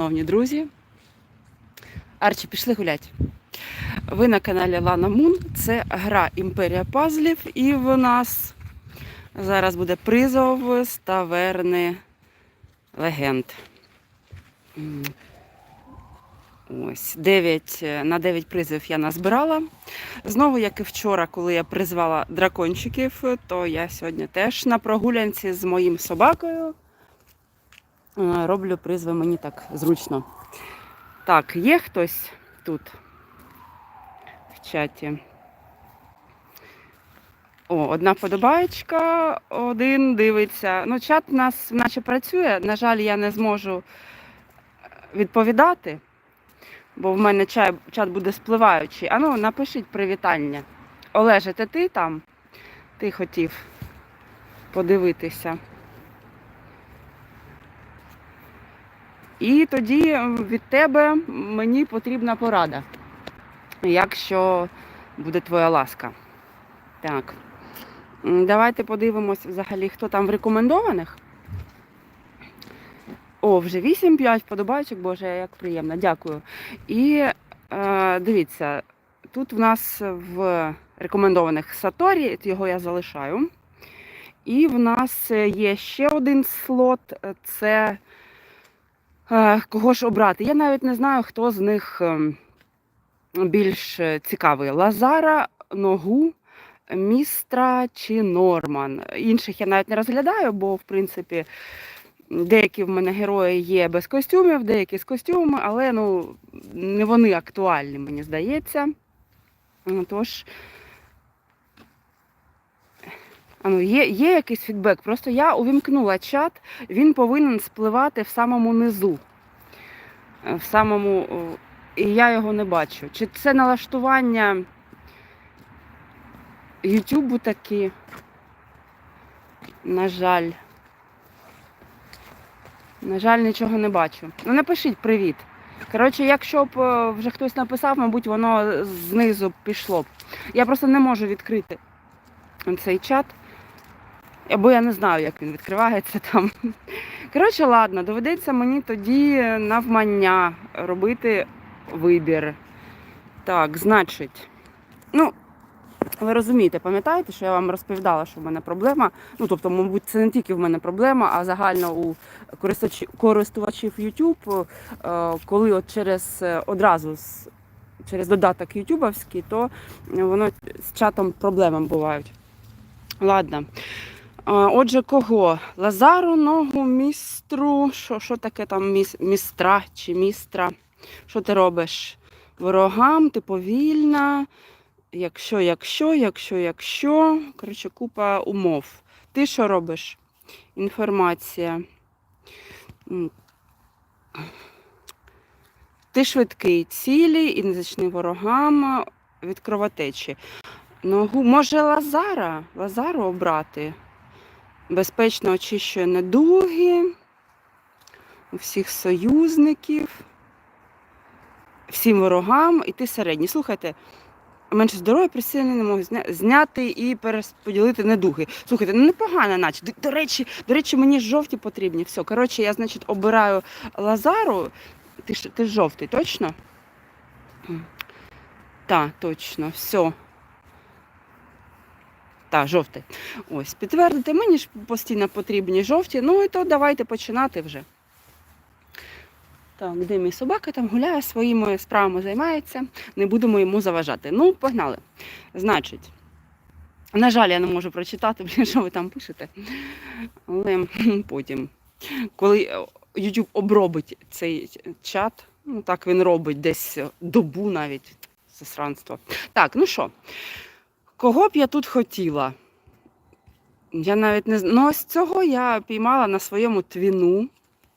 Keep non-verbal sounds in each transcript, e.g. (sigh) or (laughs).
Шановні друзі, Арчі, пішли гулять. Ви на каналі Лана Мун. Це гра Імперія Пазлів, і в нас зараз буде призов з таверни легенд. Ось 9, на 9 призів я назбирала. Знову, як і вчора, коли я призвала дракончиків, то я сьогодні теж на прогулянці з моїм собакою. Е, Роблю призви мені так зручно. Так, є хтось тут в чаті. О, одна подобаєчка, один дивиться. Ну, чат у нас наче працює. На жаль, я не зможу відповідати, бо в мене чай, чат буде спливаючий. Ану, напишіть привітання. Олеже, ти там? Ти хотів подивитися. І тоді від тебе мені потрібна порада, якщо буде твоя ласка. Так. Давайте подивимось взагалі, хто там в рекомендованих. О, вже 8-5 подобайчик, боже, як приємно, дякую. І е, дивіться, тут в нас в рекомендованих Саторі, його я залишаю. І в нас є ще один слот, це Е, Кого ж обрати? Я навіть не знаю, хто з них ем, більш е, цікавий: Лазара, Ногу, Містра чи Норман. Інших я навіть не розглядаю, бо, в принципі, деякі в мене герої є без костюмів, деякі з костюмами, але ну, не вони актуальні, мені здається. Тож, є, є якийсь фідбек. Просто я увімкнула чат, він повинен спливати в самому низу. Е, В самому, і я його не бачу. Чи це налаштування Ютубу такі? На жаль. На жаль, нічого не бачу. Ну напишіть привіт. Коротше, якщо б е, вже хтось написав, мабуть, воно знизу пішло б. Я просто не можу відкрити цей чат. Або я не знаю, як він відкривається там. (laughs) Коротше, ладно, доведеться мені тоді навмання робити вибір. Так, значить, ну, ви розумієте, пам'ятаєте, що я вам розповідала, що в мене проблема. Ну, тобто, мабуть, це не тільки в мене проблема, а загально у користувачів, YouTube, е, коли от через е, одразу через додаток ютубовський, то воно з чатом проблеми бувають. Ладно. Отже, кого? Лазару, ногу, містру. Що, що таке там міс, містра чи містра? Що ти робиш? Ворогам, ти повільна. Якщо, якщо, якщо, якщо. Коротше, купа умов. Ти що робиш? Інформація. Ти швидкий, цілі і не зачни ворогам від кровотечі. Ногу, може Лазара? Лазару обрати. Безпечно очищує недуги у всіх союзників, всім ворогам, і ти середній. Слухайте, менше здоров'я присильне не зня- зняти і перерозподілити недуги. Слухайте, ну непогано, наче. До, до речі, до речі, мені жовті потрібні. Все, коротше, я, значить, обираю Лазару. Ти, ж- ти жовтий, точно? Так, точно, все. Так, жовтий. Ось, підтвердити, мені ж постійно потрібні жовті. Ну і то давайте починати вже. Так, де мій собака там гуляє, своїми справами займається, не будемо йому заважати. Ну, погнали. Значить, на жаль, я не можу прочитати, (laughs) блін, що ви там пишете. Але потім, коли е, YouTube обробить цей чат, ну так він робить десь добу навіть засранство. Так, ну що, кого б я тут хотіла? Я навіть не знаю. Ну, ось цього я піймала на своєму твіну.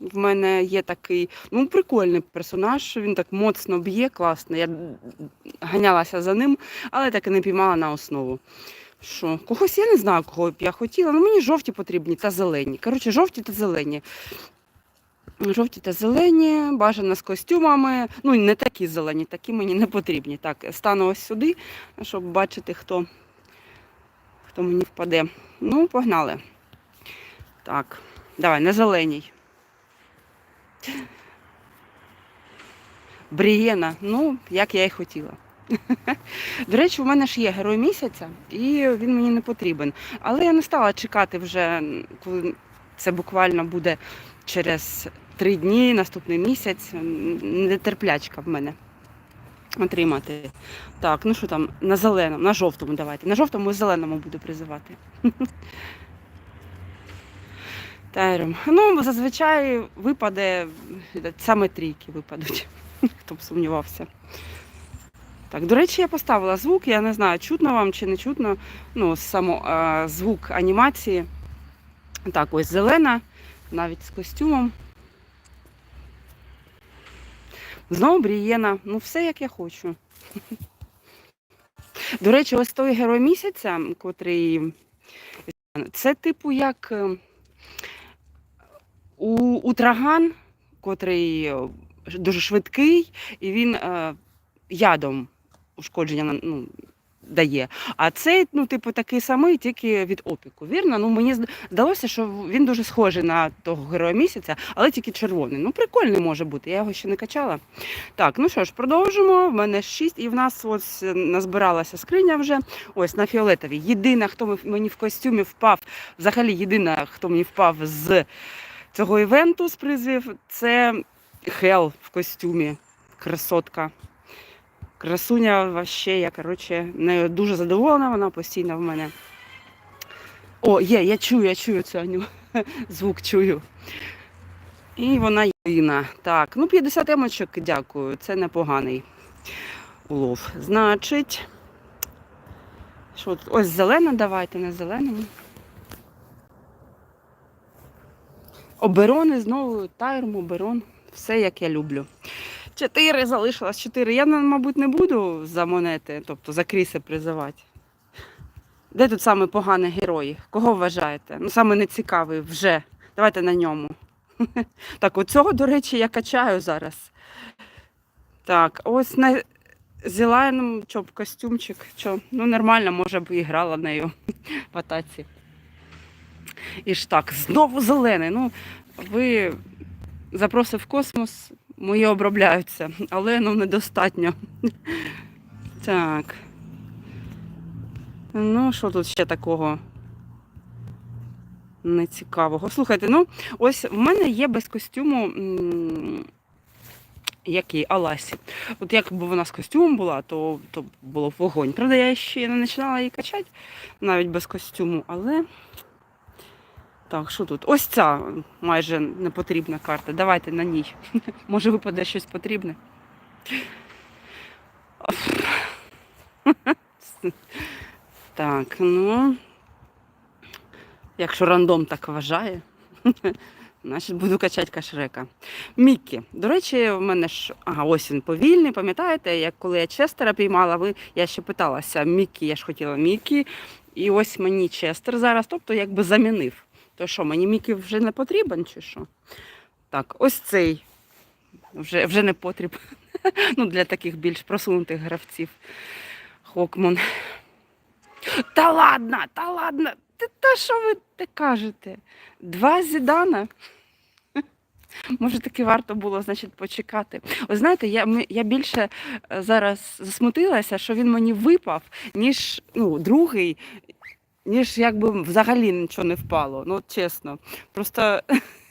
В мене є такий, ну, прикольний персонаж, він так моцно б'є, класно. Я ганялася за ним, але так і не піймала на основу. Що, когось я не знаю, кого б я хотіла. Ну, мені жовті потрібні та зелені. Коротше, жовті та зелені. Жовті та зелені, бажано з костюмами. Ну, не такі зелені, такі мені не потрібні. Так, стану ось сюди, щоб бачити, хто, хто мені впаде. Ну, погнали. Так, давай, на зеленій. Брієна, ну, як я і хотіла. (laughs) До речі, у мене ж є герой місяця, і він мені не потрібен. Але я не стала чекати вже, коли це буквально буде через три дні, наступний місяць. Нетерплячка в мене отримати. Так, ну що там, на зеленому, на жовтому давайте. На жовтому і зеленому буду призивати. (laughs) Тайром. Ну, зазвичай випаде, саме трійки випадуть, (laughs) хто б сумнівався. Так, до речі, я поставила звук, я не знаю, чутно вам чи не чутно. Ну, само, а, звук анімації. Так, ось зелена, навіть з костюмом. Знову брієна. Ну, все як я хочу. До речі, ось той герой місяця, котрий. Це типу як у, у, утраган, котрий е, дуже швидкий, і він е, ядом ушкодження ну, дає. А цей, ну, типу, такий самий, тільки від опіку. Вірно? Ну, мені здалося, що він дуже схожий на того героя місяця, але тільки червоний. Ну, прикольний може бути. Я його ще не качала. Так, ну що ж, продовжимо. В мене 6, і в нас ось е, назбиралася скриня вже. Ось на фіолетовій. Єдина, хто мені в костюмі впав, взагалі єдина, хто мені впав з цього івенту з призвів, це Хел в костюмі. Красотка. Красуня вообще, я коротше, нею дуже задоволена, вона постійно в мене. О, є, я чую, я чую цю Аню. (laughs) Звук чую. І вона єдина. Так, ну 50 емочок, дякую. Це непоганий улов. Значить, що? Ось зелена, давайте на зеленому. Оберони знову, тайрм, оберон. Все як я люблю. Чотири залишилось чотири. Я, мабуть, не буду за монети, тобто за кріси призивати. Де тут саме погані герої? Кого вважаєте? Ну, саме нецікавий вже. Давайте на ньому. (laughs) Так, оцього, до речі, я качаю зараз. Так, ось на зеленому чоп костюмчик. Що? Ну, нормально, може б і грала нею (laughs) в атаці. І ж так, знову зелений. Ну, ви запроси в космос, мої обробляються, але ну недостатньо. Так. Ну, що тут ще такого нецікавого? Слухайте, ну, ось в мене є без костюму. Який Аласі. От якби вона з костюмом була, то, то було б вогонь. Правда, я ще не починала її качати навіть без костюму, але. Так, що тут? Ось ця майже непотрібна карта. Давайте на ній. (laughs) Може випаде щось потрібне. (laughs) Так, ну. Якщо рандом так вважає, (laughs) значить буду качати кашрека. Міккі. До речі, в мене ж ага, ось він повільний, пам'ятаєте, як коли я Честера піймала, ви я ще питалася, Міккі, я ж хотіла Міккі. І ось мені Честер зараз, тобто якби замінив. То що, мені Мікі вже не потрібен чи що? Так, ось цей вже, вже не потрібен. (laughs) Ну, для таких більш просунутих гравців. Хокмон. Та ладно, та ладно. Та, що ви те кажете? Два зідана? (laughs) Може, таки варто було, значить, почекати. Ви знаєте, я, я більше е, зараз засмутилася, що він мені випав, ніж ну, другий, ніж якби взагалі нічого не впало. Ну, от чесно. Просто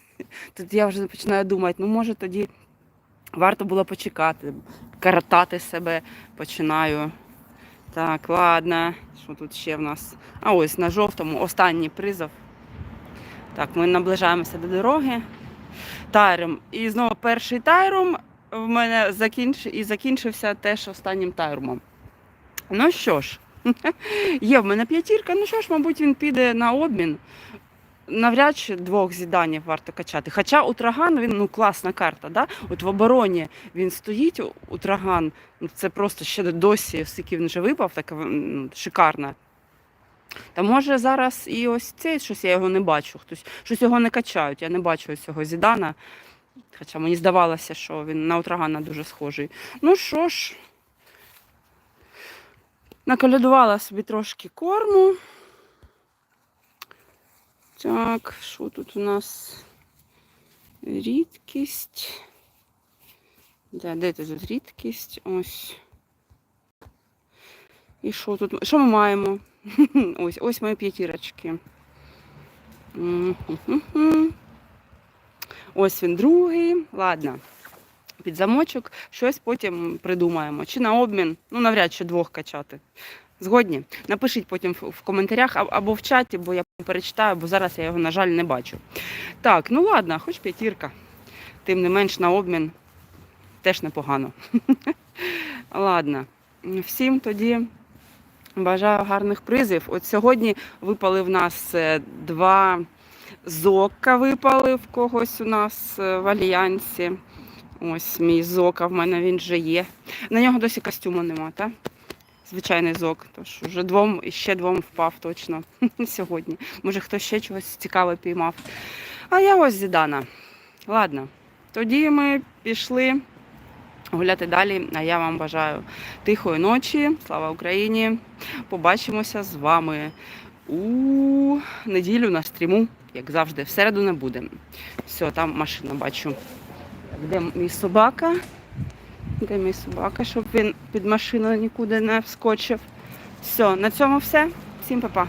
(laughs) тут я вже починаю думати, ну може тоді варто було почекати, каратати себе починаю. Так, ладно, що тут ще в нас? А ось на жовтому останній призов. Так, ми наближаємося до дороги. Тайром. І знову перший тайром в мене закінч... і закінчився теж останнім тайрумом. Ну що ж, є в мене п'ятірка, ну що ж, мабуть, він піде на обмін. Навряд чи двох зіданів варто качати. Хоча Утраган він ну класна карта. Да? От в обороні він стоїть, Утраган, ну це просто ще досі, скільки він вже випав, така м, шикарна. Та може зараз і ось цей щось я його не бачу. Хтось щось його не качають. Я не бачу цього Зідана. Хоча мені здавалося, що він на Утрагана дуже схожий. Ну що ж, наколядувала собі трошки корму. Так, що тут у нас? Рідкість. Де, де тут рідкість? Ось. І що тут? Що ми маємо? (laughs) Ось, ось мої п'ятірочки. Ось він другий. Ладно. Під замочок щось потім придумаємо. Чи на обмін, ну навряд чи двох качати. Згодні? Напишіть потім в коментарях або в чаті, бо я перечитаю, бо зараз я його, на жаль, не бачу. Так, ну ладно, хоч п'ятірка. Тим не менш на обмін теж непогано. (laughs) Ладно. Всім тоді бажаю гарних призів. От сьогодні випали в нас е, два зока випали в когось у нас е, в альянсі. Ось мій зока в мене він вже є. На нього досі костюму нема, так? Звичайний зок. Тож вже двом і ще двом впав точно (laughs) сьогодні. Може хтось ще чогось цікаве піймав. А я ось зідана. Ладно, тоді ми пішли гуляти далі. А я вам бажаю тихої ночі. Слава Україні! Побачимося з вами у неділю на стріму, як завжди. В середу не буде. Все, там машина бачу. Де мій собака? Де мій собака, щоб він під машину нікуди не вскочив. Все, на цьому все. Всім па-па.